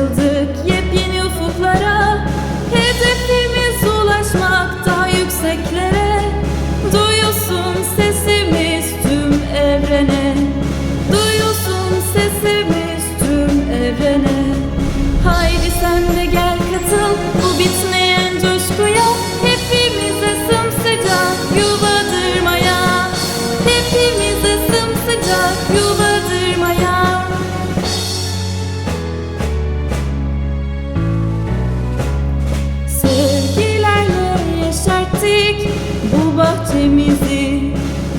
açıldık yepyeni ufuklara. Hedefimiz ulaşmak daha yükseklere. Duyuyorsun sesini bahçemizi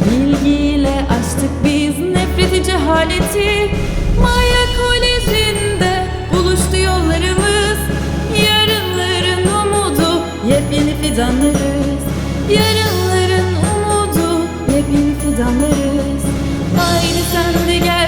Bilgiyle açtık biz nefreti cehaleti Maya kolejinde buluştu yollarımız. Yarınların umudu yepyeni fidanlarız. Yarınların umudu yepyeni fidanlarız. Haydi sen de gel